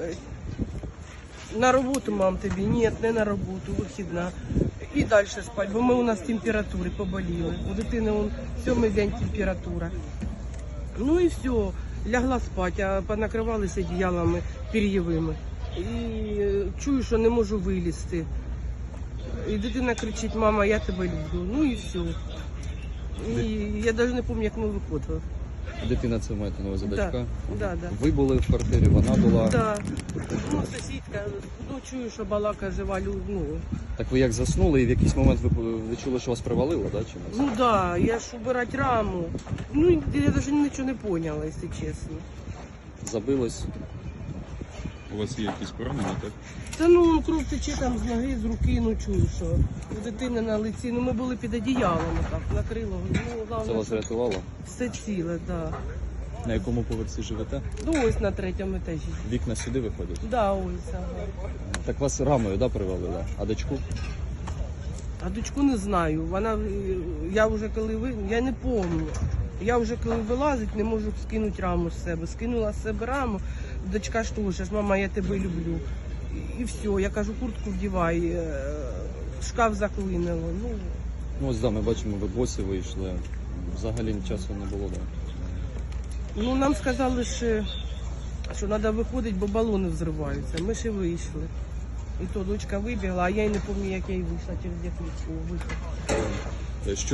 Е, На роботу, мам, тобі? Ні, не на роботу, вихідна. І далі спать, бо ми у нас температури поболіли. У дитини он, сьомий день температура. Ну і все, лягла спати, а понакривалися одіялами пір'євими. І е, чую, що не можу вилізти. І дитина кричить, мама, я тебе люблю. Ну і все. І я навіть не пам'ятаю, як ми виходили. Дитина це маєте нова задачка. Да, да, да. Ви були в квартирі, вона була. Да. Ну, сусідка, ну чую, що балака жива, лю- ну, Так ви як заснули і в якийсь момент ви, відчули, чули, що вас привалило, да, чимось? ну да, я ж убирать раму. Ну, я навіть нічого не поняла, якщо чесно. Забилось. У вас є якісь поранення, так? Та ну кров тече там з ноги, з руки, ну чую, що у дитини на лиці. Ну ми були під одіялами так, накрило. Ну, Це головне, вас що врятувало? все ціле, да. На якому поверсі живете? Ну ось на третьому етажі. Вікна сюди виходять. Да, ось, ага. Так вас рамою да, привалило? А дочку? А дочку не знаю. Вона е, я вже коли ви я не пам'ятаю. Я вже коли вилазить, не можу скинути раму з себе. Скинула з себе раму, дочка ж теж, мама, я тебе люблю. І, все. Я кажу, куртку вдівай, е, шкаф заклинило. Ну, Ну ось да, ми бачимо, ви босі вийшли. Взагалі часу не було, да. ну нам сказали, що, що треба виходити, бо балони взриваються. Ми ще вийшли. І то дочка вибігла, а я й не пам'ятаю, як я й вийшла через як вийшла. Е, Що